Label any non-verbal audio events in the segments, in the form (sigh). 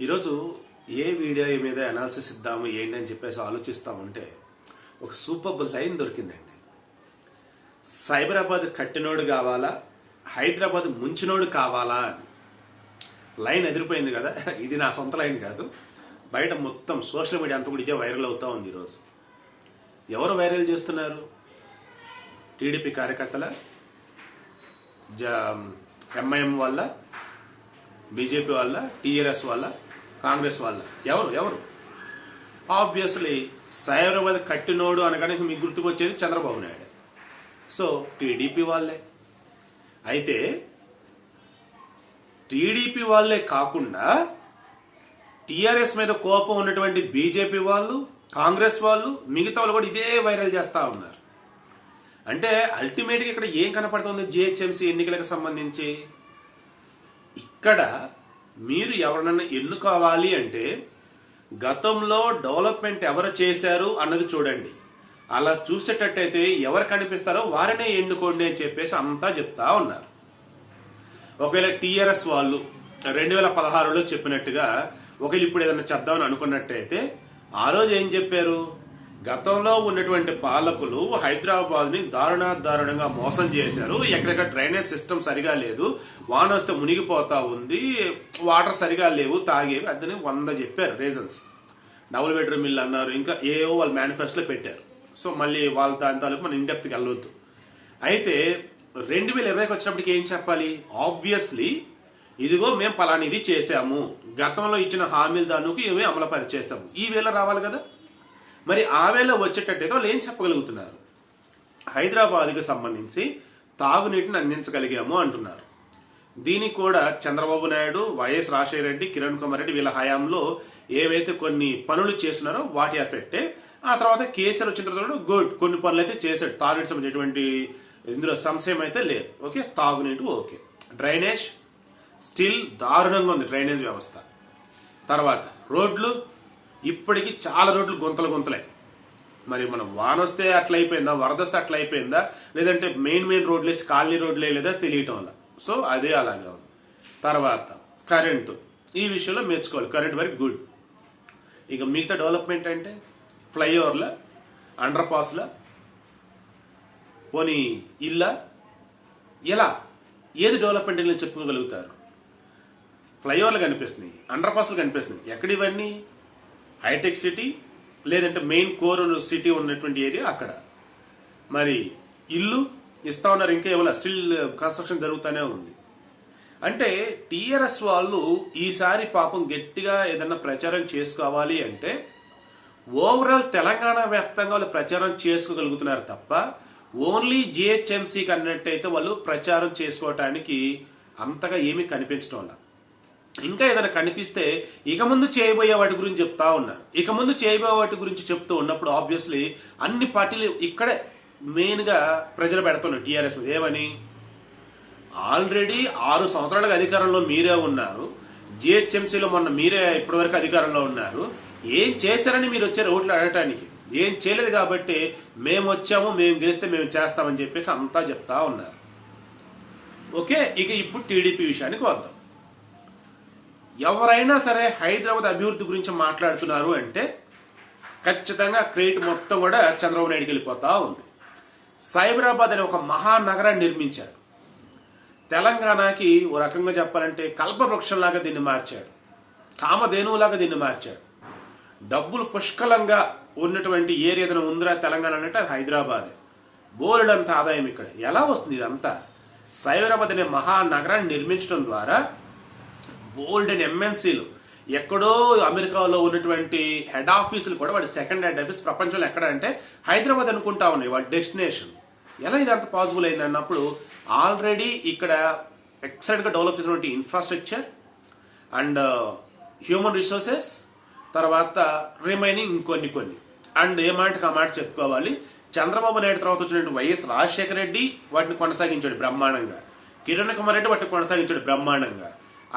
ఈరోజు ఏ వీడియో మీద అనాలిసిస్ ఇద్దాము ఏంటి అని చెప్పేసి ఆలోచిస్తూ ఉంటే ఒక సూపర్ లైన్ దొరికిందండి. సైబరాబాద్ కట్టినోడు కావాలా? హైదరాబాద్ ముంచినోడు కావాలా అని. లైన్ ఎదిరిపోయింది కదా? (laughs) ఇది నా సొంత లైన్ కాదు. బయట మొత్తం సోషల్ మీడియా అంతా కూడా ఇదే వైరల్ అవుతూ ఉంది ఈరోజు. ఎవరు వైరల్ చేస్తున్నారు? టీడీపీ కార్యకర్తల? జ ఎంఐఎం వల్ల బీజేపీ వల్ల టీఆర్ఎస్ వల్ల కాంగ్రెస్ వాళ్ళ. ఎవరు? ఎవరు? ఆబ్వియస్లీ సైబరాబాద్ కట్టినోడు అనగానే మీకు గుర్తుకొచ్చేది చంద్రబాబు నాయుడు. సో టీడీపీ వాళ్ళే. అయితే టీడీపీ వాళ్ళే కాకుండా టీఆర్ఎస్ మీద కోపం ఉన్నటువంటి బీజేపీ వాళ్ళు కాంగ్రెస్ వాళ్ళు మిగతా వాళ్ళు కూడా ఇదే వైరల్ చేస్తూ ఉన్నారు. అంటే అల్టిమేట్గా ఇక్కడ ఏం కనపడుతుంది? జిహెచ్ఎంసీ ఎన్నికలకు సంబంధించి. ఇక్కడ మీరు ఎవరినన్నా ఎన్నుకోవాలి అంటే గతంలో డెవలప్మెంట్ ఎవరు చేశారు అన్నది చూడండి. అలా చూసేటట్టయితే ఎవరు కనిపిస్తారో వారినే ఎన్నుకోండి అని చెప్పేసి అంతా చెప్తా ఉన్నారు. ఒకవేళ టీఆర్ఎస్ వాళ్ళు రెండు వేల పదహారులో చెప్పినట్టుగా ఒకవేళ ఇప్పుడు ఏదైనా చెప్దామని అనుకున్నట్టయితే ఆ రోజు ఏం చెప్పారు? గతంలో ఉన్నటువంటి పాలకులు హైదరాబాద్ని దారుణ దారుణంగా మోసం చేశారు. ఎక్కడెక్కడ డ్రైనేజ్ సిస్టమ్ సరిగా లేదు. వాన వస్తే మునిగిపోతా ఉంది. వాటర్ సరిగా లేవు తాగేవి. అదని వంద చెప్పారు రీజన్స్. డబుల్ బెడ్రూమ్ ఇల్లు అన్నారు. ఇంకా ఏవో వాళ్ళు మేనిఫెస్టోలో పెట్టారు. సో మళ్ళీ వాళ్ళ దాని తాలూకు మనం ఇండెప్త్కి వెళ్ళవద్దు అయితే రెండు వేల ఇరవైకి వచ్చినప్పటికి ఏం చెప్పాలి? ఆబ్వియస్లీ ఇదిగో మేము పలానా ఇది చేశాము. గతంలో ఇచ్చిన హామీలు దానికి ఏమీ అమలు పరిచేస్తాము ఈ వేళ రావాలి కదా? మరి ఆవేళ వచ్చేటట్టేదో వచ్చేటట్టయితే వాళ్ళు ఏం చెప్పగలుగుతున్నారు? హైదరాబాద్కి సంబంధించి తాగునీటిని అందించగలిగాము అంటున్నారు. దీనికి కూడా చంద్రబాబు నాయుడు వైఎస్ రాజశేఖర రెడ్డి కిరణ్ కుమార్ రెడ్డి వీళ్ళ హయాంలో ఏవైతే కొన్ని పనులు చేస్తున్నారో వాటి ఎఫెక్టే ఆ తర్వాత కేసీఆర్ వచ్చిన తర్వాత గుడ్. కొన్ని పనులు అయితే చేశాడు. తాగునీటి సంబంధించినటువంటి ఇందులో సంశయం అయితే లేదు. ఓకే? తాగునీటి ఓకే. డ్రైనేజ్? స్టిల్ దారుణంగా ఉంది డ్రైనేజ్ వ్యవస్థ. తర్వాత రోడ్లు? ఇప్పటికీ చాలా రోడ్లు గుంతలు గుంతలే. మరి మనం వాన వస్తే అట్లయిపోయిందా వరద వస్తే అట్లయిపోయిందా లేదంటే మెయిన్ మెయిన్ రోడ్లు వేసి కాలనీ రోడ్లు వేయలేదా తెలియటం వల్ల. సో అదే అలాగే ఉంది. తర్వాత కరెంటు. ఈ విషయంలో మెచ్చుకోవాలి. కరెంట్ వరకు గుడ్. ఇక మిగతా డెవలప్మెంట్ అంటే ఫ్లైఓవర్ల అండర్ పాస్ల పోనీ ఇళ్ళ ఇలా ఏది డెవలప్మెంట్ అని చెప్పుకోగలుగుతారు? ఫ్లైఓవర్లు కనిపిస్తున్నాయి అండర్ పాస్లు కనిపిస్తున్నాయి. ఎక్కడ ఇవన్నీ? హైటెక్ సిటీ లేదంటే మెయిన్ కోర్ సిటీ ఉన్నటువంటి ఏరియా అక్కడ. మరి ఇల్లు ఇస్తా ఉన్నారు ఇంకా ఏమైనా స్టిల్ కన్స్ట్రక్షన్ జరుగుతూనే ఉంది. అంటే టీఆర్ఎస్ వాళ్ళు ఈసారి పాపం గట్టిగా ఏదన్నా ప్రచారం చేసుకోవాలి అంటే ఓవరాల్ తెలంగాణ వ్యాప్తంగా వాళ్ళు ప్రచారం చేసుకోగలుగుతున్నారు తప్ప ఓన్లీ జిహెచ్ఎంసీకి అన్నట్టయితే వాళ్ళు ప్రచారం చేసుకోవటానికి అంతగా ఏమీ కనిపించడం లేదు. ఇంకా ఏదైనా కనిపిస్తే ఇక ముందు చేయబోయే వాటి గురించి చెప్తా ఉన్నారు ఇక ముందు చేయబోయే వాటి గురించి చెప్తూ ఉన్నప్పుడు ఆబ్వియస్లీ అన్ని పార్టీలు ఇక్కడే మెయిన్గా ప్రజలు పెడుతున్నారు. టీఆర్ఎస్ మీద. ఏమని? ఆల్రెడీ ఆరు సంవత్సరాలుగా అధికారంలో మీరే ఉన్నారు. జిహెచ్ఎంసీలో మొన్న మీరే ఇప్పటివరకు అధికారంలో ఉన్నారు. ఏం చేశారని మీరు వచ్చారు ఓట్లు అడగటానికి? ఏం చేయలేదు కాబట్టి మేము వచ్చాము మేము గెలిస్తే మేము చేస్తామని చెప్పేసి అంతా చెప్తా ఉన్నారు. ఓకే ఇక ఇప్పుడు టీడీపీ విషయానికి వద్దాం. ఎవరైనా సరే హైదరాబాద్ అభివృద్ధి గురించి మాట్లాడుతున్నారు అంటే ఖచ్చితంగా క్రెడిట్ మొత్తం కూడా చంద్రబాబు నాయుడుకి వెళ్ళిపోతా ఉంది. సైబరాబాద్ అనే ఒక మహానగరాన్ని నిర్మించారు. తెలంగాణకి ఓ రకంగా చెప్పాలంటే కల్పవృక్షంలాగా దీన్ని మార్చాడు కామధేనువులాగా దీన్ని మార్చాడు డబ్బులు పుష్కలంగా ఉన్నటువంటి ఏరియా ఏదైనా ఉందిరా తెలంగాణ అంటే అది హైదరాబాదే. బోలెడంత ఆదాయం ఇక్కడ. ఎలా వస్తుంది ఇదంతా? సైబరాబాద్ అనే మహానగరాన్ని నిర్మించడం ద్వారా బోల్డ్ అండ్ ఎంఎన్సీలు. ఎక్కడో అమెరికాలో ఉన్నటువంటి హెడ్ ఆఫీసులు కూడా వాడి సెకండ్ హెడ్ ఆఫీస్ ప్రపంచంలో ఎక్కడ అంటే హైదరాబాద్ అనుకుంటా ఉన్నాయి వాడి డెస్టినేషన్. ఎలా ఇది అంత పాసిబుల్ అయింది అన్నప్పుడు ఆల్రెడీ ఇక్కడ ఎక్సైట్గా డెవలప్ చేసినటువంటి infrastructure and uh, human resources తర్వాత రిమైనింగ్ ఇంకొన్ని కొన్ని. అండ్ ఏ మాటకి ఆ మాట చెప్పుకోవాలి చంద్రబాబు నాయుడు తర్వాత వచ్చినటువంటి వైఎస్ రాజశేఖర రెడ్డి వాటిని కొనసాగించాడు బ్రహ్మాండంగా. కిరణ్ కుమార్ రెడ్డి వాటిని కొనసాగించాడు బ్రహ్మాండంగా.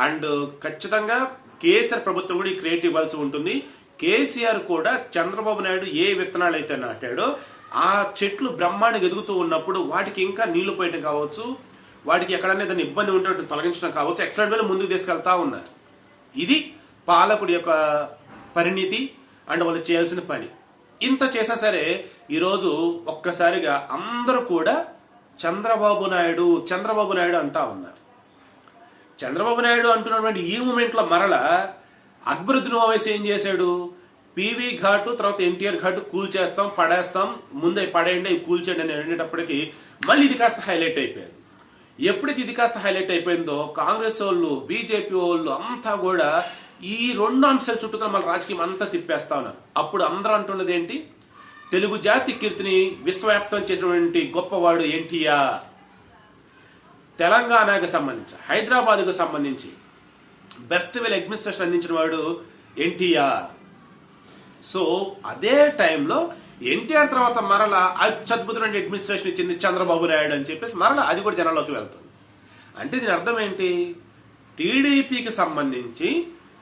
అండ్ ఖచ్చితంగా కేసీఆర్ ప్రభుత్వం కూడా ఈ క్రియేట్ ఇవ్వాల్సి ఉంటుంది. కేసీఆర్ కూడా చంద్రబాబు నాయుడు ఏ విత్తనాలు అయితే నాటాడో ఆ చెట్లు బ్రహ్మాండంగా ఎదుగుతూ ఉన్నప్పుడు వాటికి ఇంకా నీళ్ళు పోయడం కావచ్చు వాటికి ఎక్కడన్నా ఏదైనా ఇబ్బంది ఉంటే తొలగించడం కావచ్చు ఎక్సలెంట్ వేలు ముందుకు తీసుకెళ్తా ఉన్నారు. ఇది పాలకుడి యొక్క పరిణితి అండ్ వాళ్ళు చేయాల్సిన పని. ఇంత చేసినా సరే ఈరోజు ఒక్కసారిగా అందరూ కూడా చంద్రబాబు నాయుడు చంద్రబాబు నాయుడు అంటా ఉన్నారు. చంద్రబాబు నాయుడు అంటున్నటువంటి ఈ మూమెంట్లో మరల అక్బరుద్దీన్ ఓవైసీ ఏం చేశాడు? పీవీ ఘాటు తర్వాత ఎన్టీఆర్ ఘాటు కూల్ చేస్తాం పడేస్తాం ముందే పడేయండి అవి కూల్చేయండి అని అనేటప్పటికి మళ్ళీ ఇది కాస్త హైలైట్ అయిపోయింది. ఎప్పుడైతే ఇది కాస్త హైలైట్ అయిపోయిందో కాంగ్రెస్ వాళ్ళు బీజేపీ వాళ్ళు అంతా కూడా ఈ రెండు అంశాల చుట్టూ మన రాజకీయం అంతా తిప్పేస్తా ఉన్నారు. అప్పుడు అందరూ అంటున్నది ఏంటి? తెలుగు జాతి కీర్తిని విశ్వవ్యాప్తం చేసినటువంటి గొప్పవాడు ఎన్టీఆర్. తెలంగాణకు సంబంధించి హైదరాబాద్కు సంబంధించి బెస్ట్ వెల్ అడ్మినిస్ట్రేషన్ అందించిన వాడు ఎన్టీఆర్. సో అదే టైంలో ఎన్టీఆర్ తర్వాత మరల అత్యద్భుతమైన అడ్మినిస్ట్రేషన్ ఇచ్చింది చంద్రబాబు నాయుడు అని చెప్పేసి మరలా అది కూడా జనాల్లోకి వెళ్తుంది. అంటే దీని అర్థం ఏంటి? టీడీపీకి సంబంధించి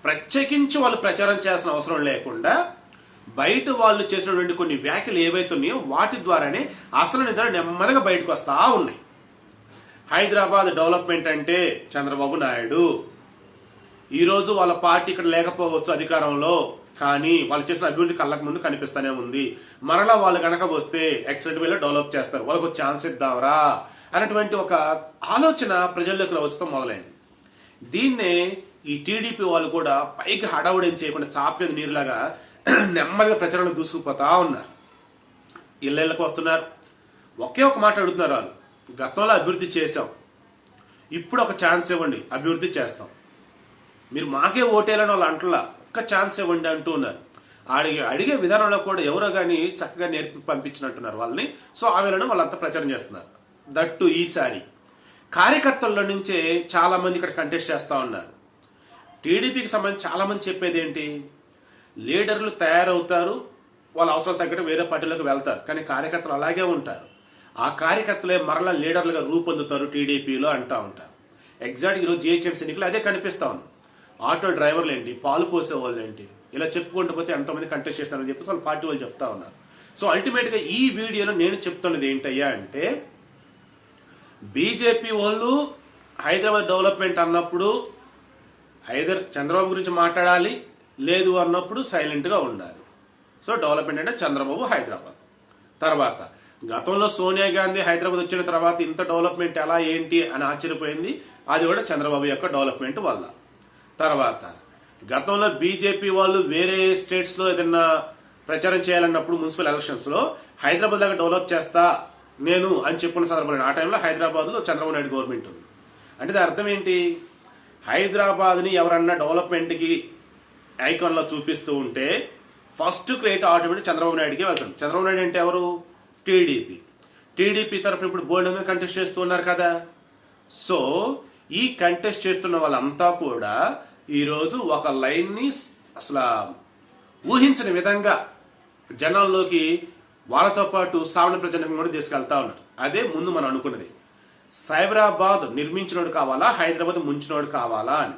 ప్రత్యేకించి వాళ్ళు ప్రచారం చేయాల్సిన అవసరం లేకుండా బయట వాళ్ళు చేసినటువంటి కొన్ని వ్యాఖ్యలు ఏవైతే ఉన్నాయో వాటి ద్వారానే అసలు నిజాలు నెమ్మదిగా బయటకు వస్తా ఉన్నాయి. హైదరాబాద్ డెవలప్మెంట్ అంటే చంద్రబాబు నాయుడు. ఈరోజు వాళ్ళ పార్టీ ఇక్కడ లేకపోవచ్చు అధికారంలో కానీ వాళ్ళు చేసిన అభివృద్ధి కళ్ళకు ముందు కనిపిస్తూనే ఉంది. మరలా వాళ్ళు కనుక వస్తే ఎక్సలెంట్ వేలో డెవలప్ చేస్తారు. వాళ్ళకు ఒక ఛాన్స్ ఇద్దాంరా అనేటువంటి ఒక ఆలోచన ప్రజల్లోకి రావచ్చు మొదలైంది. దీన్నే ఈ టీడీపీ వాళ్ళు కూడా పైకి హడావుడేం చేయకుండా చాపలేదు నీరులాగా (clears throat) నెమ్మదిగా ప్రచారంలో దూసుకుపోతా ఉన్నారు. ఇళ్ళకి వస్తున్నారు. ఒకే ఒక మాట అడుగుతున్నారు వాళ్ళు. గతంలో అభివృద్ధి చేశాం. ఇప్పుడు ఒక ఛాన్స్ ఇవ్వండి అభివృద్ధి చేస్తాం. మీరు మాకే ఓటేయాలని వాళ్ళు అంటలా ఒక్క ఛాన్స్ ఇవ్వండి అంటూ ఉన్నారు. అడిగే అడిగే విధానంలో కూడా ఎవరో కానీ చక్కగా నేర్పి పంపించినట్టున్నారు వాళ్ళని. సో ఆ వేళను వాళ్ళంతా ప్రచారం చేస్తున్నారు. దట్టు ఈసారి. కార్యకర్తల్లో నుంచే చాలా మంది ఇక్కడ కంటెస్ట్ చేస్తూ ఉన్నారు. టీడీపీకి సంబంధించి చాలామంది చెప్పేది ఏంటి? లీడర్లు తయారవుతారు వాళ్ళ అవసరం తగ్గట్టు వేరే పార్టీలోకి వెళ్తారు. కానీ కార్యకర్తలు అలాగే ఉంటారు. ఆ కార్యకర్తలే మరలా లీడర్లుగా రూపొందుతారు టీడీపీలో అంటా ఉంటారు ఎగ్జాక్ట్ ఈరోజు జిహెచ్ఎంసీ ఎన్నికలు అదే కనిపిస్తా ఉంది. ఆటో డ్రైవర్లు ఏంటి పాలు పోసే వాళ్ళు ఏంటి ఇలా చెప్పుకుంటూ పోతే ఎంతమంది కంటెస్ట్ చేస్తారని చెప్పేసి వాళ్ళు పార్టీ వాళ్ళు చెప్తా ఉన్నారు. సో అల్టిమేట్గా ఈ వీడియోలో నేను చెప్తున్నది ఏంటయ్యా అంటే బీజేపీ వాళ్ళు హైదరాబాద్ డెవలప్మెంట్ అన్నప్పుడు ఐదర్ చంద్రబాబు గురించి మాట్లాడాలి లేదు అన్నప్పుడు సైలెంట్గా ఉండాలి. సో డెవలప్మెంట్ అంటే చంద్రబాబు హైదరాబాద్. తర్వాత గతంలో సోనియా గాంధీ హైదరాబాద్ వచ్చిన తర్వాత ఇంత డెవలప్మెంట్ ఎలా ఏంటి అని ఆశ్చర్యపోయింది. అది కూడా చంద్రబాబు యొక్క డెవలప్మెంట్ వల్ల. తర్వాత గతంలో బీజేపీ వాళ్ళు వేరే స్టేట్స్లో ఏదైనా ప్రచారం చేయాలన్నప్పుడు మున్సిపల్ ఎలక్షన్స్లో హైదరాబాద్ దాకా డెవలప్ చేస్తా నేను అని చెప్పిన సందర్భంలో ఆ టైంలో హైదరాబాద్లో చంద్రబాబు నాయుడు గవర్నమెంట్ ఉంది. అంటే దాని అర్థం ఏంటి? హైదరాబాద్ని ఎవరన్నా డెవలప్మెంట్కి ఐకాన్లో చూపిస్తూ ఉంటే ఫస్ట్ క్రియేట్ ఆటోమేటిక్ చంద్రబాబు నాయుడికి వెళ్తాం చంద్రబాబు నాయుడు అంటే ఎవరు? టీడీపీ. టీడీపీ తరఫున ఇప్పుడు బోర్డు మీద కంటెస్ట్ చేస్తూ ఉన్నారు కదా? సో ఈ కంటెస్ట్ చేస్తున్న వాళ్ళంతా కూడా ఈరోజు ఒక లైన్ని అసలు ఊహించని విధంగా జనాల్లోకి వాళ్ళతో పాటు సామాన్య ప్రజలకు కూడా తీసుకెళ్తా ఉన్నారు. అదే ముందు మనం అనుకున్నది. సైబరాబాద్ నిర్మించినోడు కావాలా? హైదరాబాద్ ముంచినోడు కావాలా అని.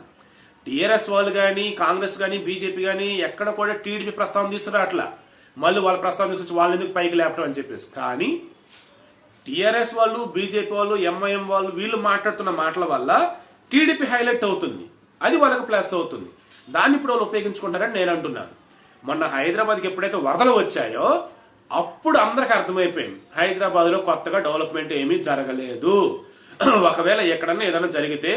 టీఆర్ఎస్ వాళ్ళు కానీ కాంగ్రెస్ కానీ బీజేపీ కానీ ఎక్కడ కూడా టీడీపీ ప్రస్తావన తీస్తున్నారు అట్లా. మళ్ళీ వాళ్ళ ప్రస్తావన తీసుకొచ్చి వాళ్ళు ఎందుకు పైకి లేపటం అని చెప్పేసి. కానీ టీఆర్ఎస్ వాళ్ళు బీజేపీ వాళ్ళు ఎంఐఎం వాళ్ళు వీళ్ళు మాట్లాడుతున్న మాటల వల్ల టీడీపీ హైలైట్ అవుతుంది. అది వాళ్ళకి ప్లస్ అవుతుంది. దాన్ని ఇప్పుడు వాళ్ళు ఉపయోగించుకుంటారని నేను అంటున్నాను. మొన్న హైదరాబాద్కి ఎప్పుడైతే వరదలు వచ్చాయో అప్పుడు అందరికి అర్థమైపోయింది. హైదరాబాద్లో కొత్తగా డెవలప్మెంట్ ఏమీ జరగలేదు. (clears throat) ఒకవేళ ఎక్కడన్నా ఏదైనా జరిగితే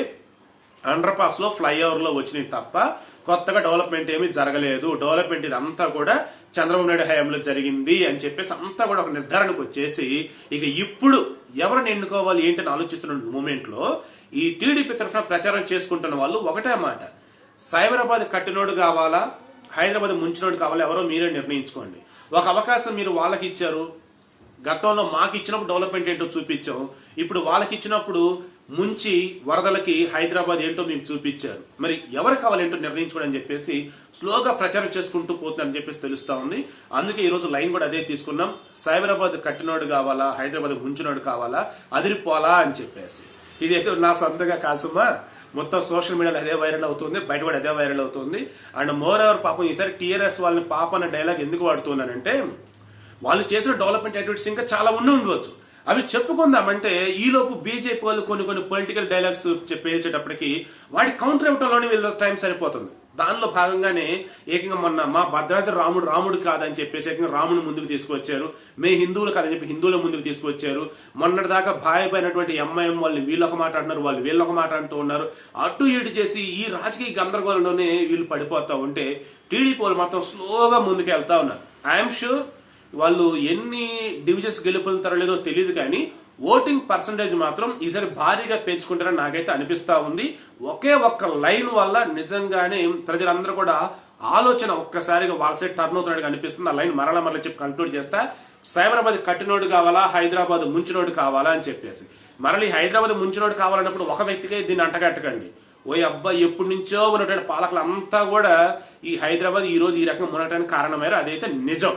అండర్ ఫ్లైఓవర్లో వచ్చినాయి తప్ప కొత్తగా డెవలప్మెంట్ ఏమీ జరగలేదు. డెవలప్మెంట్ ఇదంతా కూడా చంద్రబాబు నాయుడు హయాంలో జరిగింది అని చెప్పేసి అంతా కూడా ఒక నిర్ధారణకు వచ్చేసి ఇక ఇప్పుడు ఎవరిని ఎన్నుకోవాలి ఏంటని ఆలోచిస్తున్న మూమెంట్లో ఈ టీడీపీ తరఫున ప్రచారం చేసుకుంటున్న వాళ్ళు ఒకటే మాట. సైబరాబాద్ కట్టినోడు కావాలా? హైదరాబాద్ ముంచినోడు కావాలా? ఎవరో మీరే నిర్ణయించుకోండి. ఒక అవకాశం మీరు వాళ్ళకి ఇచ్చారు. గతంలో మాకు ఇచ్చినప్పుడు డెవలప్మెంట్ ఏంటో చూపించాం. ఇప్పుడు వాళ్ళకి ఇచ్చినప్పుడు ముంచి వరదలకి హైదరాబాద్ ఏంటో మీకు చూపించారు. మరి ఎవరు కావాలేంటో నిర్ణయించుకోండి అని చెప్పేసి స్లోగా ప్రచారం చేసుకుంటూ పోతుందని చెప్పేసి తెలుస్తా ఉంది. అందుకే ఈరోజు లైన్ కూడా అదే తీసుకున్నాం. సైబరాబాద్ కట్టినోడు కావాలా? హైదరాబాద్ ముంచినోడు కావాలా? అదిరిపోలా అని చెప్పేసి. ఇదేదో నా సొంతగా కాసుమా? మొత్తం సోషల్ మీడియాలో అదే వైరల్ అవుతుంది. బయట కూడా అదే వైరల్ అవుతుంది. అండ్ మోర్ ఎవర్ పాపం ఈసారి టీఆర్ఎస్ వాళ్ళని పాప అన్న డైలాగ్ ఎందుకు వాడుతున్నానంటే వాళ్ళు చేసిన డెవలప్మెంట్ యాక్టివిటీస్ ఇంకా చాలా ఉండి ఉండవచ్చు. అవి చెప్పుకుందామంటే ఈలోపు బీజేపీ వాళ్ళు కొన్ని కొన్ని పొలిటికల్ డైలాగ్స్ పేల్చేటప్పటికి వాడి కౌంటర్ ఇవ్వడంలోనే వీళ్ళ టైం సరిపోతుంది. దానిలో భాగంగానే ఏకంగా మొన్న మా భద్రాద్రి రాముడు రాముడు కాదని చెప్పేసి ఏకంగా రాముని ముందుకు తీసుకొచ్చారు. మే హిందువులు కాదని చెప్పి హిందువుల ముందుకు తీసుకొచ్చారు. మొన్నటి దాకా భాయపైనటువంటి ఎంఐఎం వాళ్ళు వీళ్ళు ఒక మాట అంటున్నారు వాళ్ళు వీళ్ళు ఒక మాట అంటూ ఉన్నారు. అటు ఇటు చేసి ఈ రాజకీయ గందరగోళంలోనే వీళ్ళు పడిపోతూ ఉంటే టీడీపీ వాళ్ళు మాత్రం స్లోగా ముందుకు వెళ్తా ఉన్నారు ఐఎమ్ షూర్ వాళ్ళు ఎన్ని డివిజన్స్ గెలుపొందుతారో లేదో తెలియదు కానీ ఓటింగ్ పర్సంటేజ్ మాత్రం ఈసారి భారీగా పెంచుకుంటారని నాకైతే అనిపిస్తా ఉంది. ఒకే ఒక్క లైన్ వల్ల నిజంగానే ప్రజలందరూ కూడా ఆలోచన ఒక్కసారిగా వాళ్ళ సైడ్ టర్న్ అవుతున్నట్టుగా అనిపిస్తుంది. ఆ లైన్ మరల మరల చెప్పి కంక్లూడ్ చేస్తా. సైబరాబాద్ కట్టినోడు కావాలా? హైదరాబాద్ ముంచినోడు కావాలా అని చెప్పేసి. మరలి హైదరాబాద్ ముంచినోడు కావాలన్నప్పుడు ఒక వ్యక్తికే దీన్ని అంటగట్టకండి. ఓ అబ్బాయి ఎప్పటి నుంచో ఉన్నటువంటి పాలకులు అంతా కూడా ఈ హైదరాబాద్ ఈ రోజు ఈ రకంగా ఉండటానికి కారణమయ్యారు అదైతే నిజం.